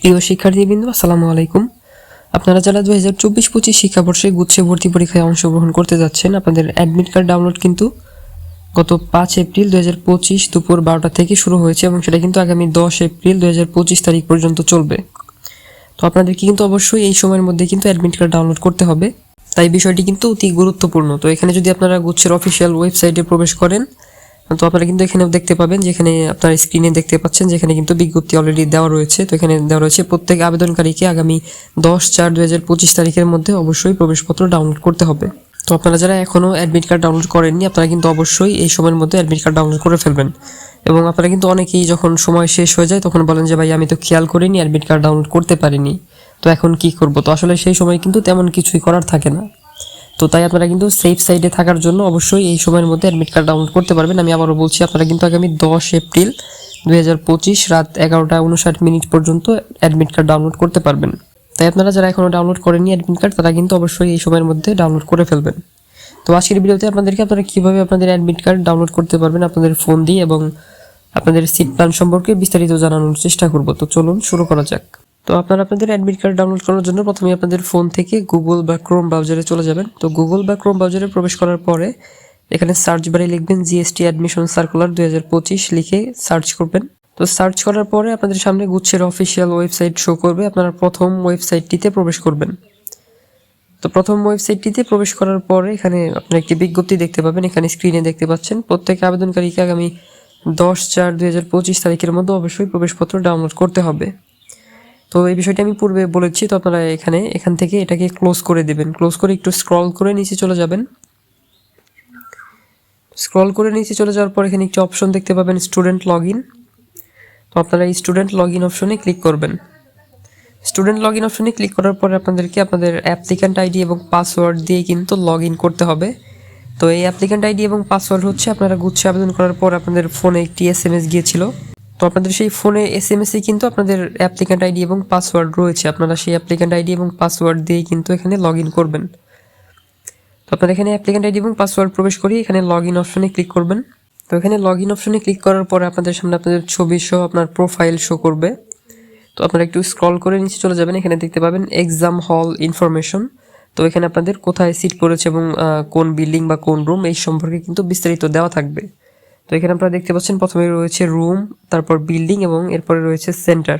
প্রিয় শিক্ষার্থীবৃন্দ, আসসালামু আলাইকুম। আপনারা যারা দু হাজার চব্বিশ পঁচিশ শিক্ষাবর্ষে গুচ্ছে ভর্তি পরীক্ষায় অংশগ্রহণ করতে যাচ্ছেন, আপনাদের অ্যাডমিট কার্ড ডাউনলোড কিন্তু গত পাঁচ এপ্রিল দু হাজার পঁচিশ দুপুর বারোটা থেকে শুরু হয়েছে এবং সেটা কিন্তু আগামী দশ এপ্রিল দু হাজার পঁচিশ তারিখ পর্যন্ত চলবে। তো আপনাদেরকে কিন্তু অবশ্যই এই সময়ের মধ্যে কিন্তু অ্যাডমিট কার্ড ডাউনলোড করতে হবে। তাই বিষয়টি কিন্তু অতি গুরুত্বপূর্ণ। তো এখানে যদি আপনারা গুচ্ছের অফিসিয়াল ওয়েবসাইটে প্রবেশ করেন তো আপনারা কিন্তু এখানেও দেখতে পাবেন যেখানে আপনার স্ক্রিনে দেখতে পাচ্ছেন যেখানে কিন্তু বিজ্ঞপ্তি অলরেডি দেওয়া রয়েছে। তো এখানে দেওয়া রয়েছে প্রত্যেক আবেদনকারীকে আগামী দশ চার দু তারিখের মধ্যে অবশ্যই প্রবেশপত্র ডাউনলোড করতে হবে। তো আপনারা যারা এখনও অ্যাডমিট কার্ড ডাউনলোড করেননি, আপনারা কিন্তু অবশ্যই এই সময়ের মধ্যে অ্যাডমিট কার্ড ডাউনলোড করে ফেলবেন। এবং আপনারা কিন্তু অনেকেই যখন সময় শেষ হয়ে যায়, তখন বলেন যে, ভাই, আমি তো খেয়াল করিনি অ্যাডমিট কার্ড ডাউনলোড করতে পারিনি। তো এখন কি করব? তো আসলে সেই সময় কিন্তু তেমন কিছুই করার থাকে না। তো তাই আপনারা কিন্তু সেফ সাইডে থাকার জন্য অবশ্যই এই সময়ের মধ্যে অ্যাডমিট কার্ড ডাউনলোড করতে পারবেন। আমি আবারও বলছি, আপনারা কিন্তু আগামী দশ এপ্রিল দুই হাজার পঁচিশ রাত এগারোটা উনষাট মিনিট পর্যন্ত অ্যাডমিট কার্ড ডাউনলোড করতে পারবেন। তাই আপনারা যারা এখনও ডাউনলোড করেননি অ্যাডমিট কার্ড তারা কিন্তু অবশ্যই এই সময়ের মধ্যে ডাউনলোড করে ফেলবেন। তো আজকের ভিডিওতে আপনাদেরকে আপনারা কীভাবে আপনাদের অ্যাডমিট কার্ড ডাউনলোড করতে পারবেন, আপনাদের ফোন দিয়ে এবং আপনাদের সিট প্ল্যান সম্পর্কে বিস্তারিত জানানোর চেষ্টা করব। তো চলুন শুরু করা যাক। তো আপনারা আপনাদের অ্যাডমিট কার্ড ডাউনলোড করার জন্য প্রথমে আপনাদের ফোন থেকে গুগল বা ক্রোম ব্রাউজারে চলে যাবেন। তো গুগল বা ক্রোম ব্রাউজারে প্রবেশ করার পরে এখানে সার্চ বারে লিখবেন জিএসটি অ্যাডমিশন সার্কুলার দুই হাজার পঁচিশ লিখে সার্চ করবেন। তো সার্চ করার পরে আপনাদের সামনে গুচ্ছের অফিসিয়াল ওয়েবসাইট শো করবে। আপনারা প্রথম ওয়েবসাইটটিতে প্রবেশ করবেন। তো প্রথম ওয়েবসাইটটিতে প্রবেশ করার পরে এখানে আপনারা একটি বিজ্ঞপ্তি দেখতে পাবেন। এখানে স্ক্রিনে দেখতে পাচ্ছেন, প্রত্যেক আবেদনকারীকে আগামী দশ চার দুই তারিখের মধ্যে অবশ্যই প্রবেশপত্র ডাউনলোড করতে হবে। তো এই বিষয়টি আমি পূর্বে বলেছি, তো আপনারা এখানে, এখান থেকে এটাকে ক্লোজ করে দেবেন। ক্লোজ করে একটু স্ক্রল করে নিচে চলে যাবেন। স্ক্রল করে নিচে চলে যাওয়ার পর এখানে একটি অপশন দেখতে পাবেন স্টুডেন্ট লগ ইন তো আপনারা এই স্টুডেন্ট লগ ইন অপশনে ক্লিক করবেন। স্টুডেন্ট লগ ইন অপশনে ক্লিক করার পরে আপনাদেরকে আপনাদের অ্যাপ্লিক্যান্ট আইডি এবং পাসওয়ার্ড দিয়ে কিন্তু লগ ইন করতে হবে। তো এই অ্যাপ্লিক্যান্ট আইডি এবং পাসওয়ার্ড হচ্ছে আপনারা গুচ্ছে আবেদন করার পর আপনাদের ফোনে একটি এস এম এস গিয়েছিল। তো আপনাদের সেই ফোনে এস এম এসে কিন্তু আপনাদের অ্যাপ্লিক্যান্ট আইডি এবং পাসওয়ার্ড রয়েছে। আপনারা সেই অ্যাপ্লিক্যান্ট আইডি এবং পাসওয়ার্ড দিয়ে কিন্তু এখানে লগ ইন করবেন। তো আপনারা এখানে অ্যাপ্লিক্যান্ট আইডি এবং পাসওয়ার্ড প্রবেশ করি এখানে লগ ইন অপশনে ক্লিক করবেন। তো এখানে লগ ইন অপশনে ক্লিক করার পরে আপনাদের সামনে আপনাদের ছবি সহ আপনার প্রোফাইল শো করবে। তো আপনারা একটু স্ক্রল করে নিচে চলে যাবেন। এখানে দেখতে পাবেন এক্সাম হল ইনফরমেশন তো এখানে আপনাদের কোথায় সিট পড়েছে এবং কোন বিল্ডিং বা কোন রুম এই সম্পর্কে কিন্তু বিস্তারিত দেওয়া থাকবে। তো এখানে আপনারা দেখতে পাচ্ছেন প্রথমে রয়েছে রুম তারপর বিল্ডিং এবং এরপরে রয়েছে সেন্টার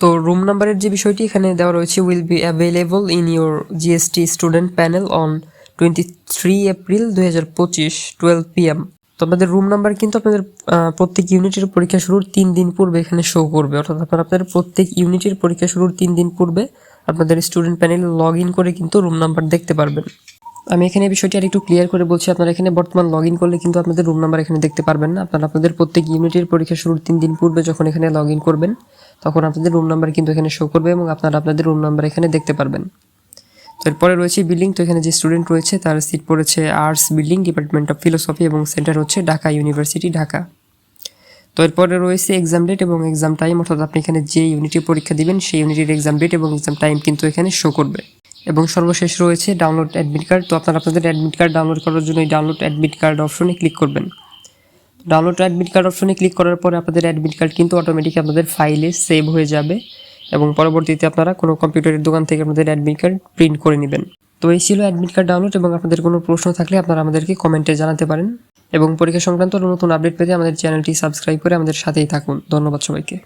তো রুম নাম্বারের যে বিষয়টি এখানে দেওয়া রয়েছে will be available in your GST student panel on twenty three April দুই হাজার পঁচিশ টুয়েলভ পিএম তো আপনাদের রুম নাম্বার কিন্তু আপনাদের প্রত্যেক ইউনিটের পরীক্ষা শুরুর তিন দিন পূর্বে এখানে শো করবে। অর্থাৎ আপনারা আপনাদের প্রত্যেক ইউনিটের পরীক্ষা শুরুর তিন দিন পূর্বে আপনাদের স্টুডেন্ট প্যানেলে লগ ইন করে কিন্তু রুম নাম্বার দেখতে পারবেন। আমি এখানে বিষয়টি আর একটু ক্লিয়ার করে বলছি। আপনারা এখানে বর্তমান লগ ইন করলে কিন্তু আপনাদের রুম নাম্বার এখানে দেখতে পারবেন না। আপনারা আপনাদের প্রত্যেক ইউনিটের পরীক্ষা শুরুর তিন দিন পূর্বে যখন এখানে লগ ইন করবেন, তখন আপনাদের রুম নাম্বার কিন্তু এখানে শো করবে এবং আপনারা আপনাদের রুম নাম্বার এখানে দেখতে পারবেন। তো এরপরে রয়েছে বিল্ডিং তো এখানে যে স্টুডেন্ট রয়েছে, তার সিট পড়েছে arts building department of philosophy এবং সেন্টার হচ্ছে ঢাকা ইউনিভার্সিটি ঢাকা। তো এরপরে রয়েছে এক্সাম ডেট এবং এক্সাম টাইম অর্থাৎ আপনি এখানে যে ইউনিটে পরীক্ষা দিবেন, সেই ইউনিটের এক্সাম ডেট এবং এক্সাম টাইম কিন্তু এখানে শো করবে। এবং সর্বশেষ রয়েছে ডাউনলোড অ্যাডমিট কার্ড তো আপনারা আপনাদের অ্যাডমিট কার্ড ডাউনলোড করার জন্য এই ডাউনলোড অ্যাডমিট কার্ড অপশনে ক্লিক করবেন। ডাউনলোড অ্যাডমিট কার্ড অপশনে ক্লিক করার পরে আপনাদের অ্যাডমিট কার্ড কিন্তু অটোমেটিক আপনাদের ফাইলে সেভ হয়ে যাবে এবং পরবর্তীতে আপনারা কোনো কম্পিউটারের দোকান থেকে আপনাদের অ্যাডমিট কার্ড প্রিন্ট করে নেবেন। তো এই ছিল অ্যাডমিট কার্ড ডাউনলোড এবং আপনাদের কোনো প্রশ্ন থাকলে আপনারা আমাদেরকে কমেন্টে জানাতে পারেন। এবং পরীক্ষা সংক্রান্ত নতুন আপডেট পেতে আমাদের চ্যানেলটি সাবস্ক্রাইব করে আমাদের সাথেই থাকুন। ধন্যবাদ সবাইকে।